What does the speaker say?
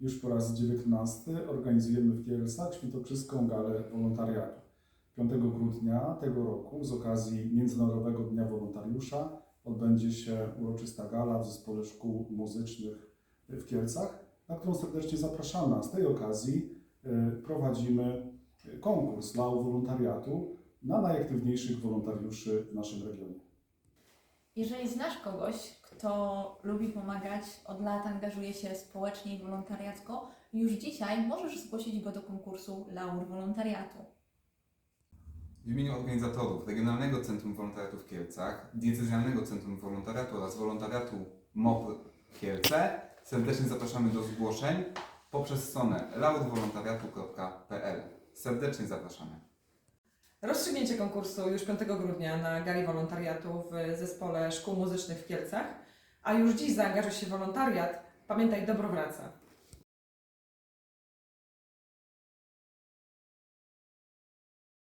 już po raz 19 organizujemy w Kielcach Świętokrzyską Galę Wolontariatu. 5 grudnia tego roku z okazji Międzynarodowego Dnia Wolontariusza odbędzie się uroczysta gala w Zespole Szkół Muzycznych w Kielcach, na którą serdecznie zapraszamy. Z tej okazji e, prowadzimy konkurs dla wolontariatu na najaktywniejszych wolontariuszy w naszym regionie. Jeżeli znasz kogoś, kto lubi pomagać, od lat angażuje się społecznie i wolontariacko, już dzisiaj możesz zgłosić go do konkursu Laur Wolontariatu. W imieniu organizatorów Regionalnego Centrum Wolontariatu w Kielcach, Diecezjalnego Centrum Wolontariatu oraz Wolontariatu MOP Kielce serdecznie zapraszamy do zgłoszeń poprzez stronę laurwolontariatu.pl. Serdecznie zapraszamy. Rozstrzygnięcie konkursu już 5 grudnia na gali wolontariatu w zespole szkół muzycznych w Kielcach. A już dziś zaangażuj się w wolontariat. Pamiętaj, dobro wraca.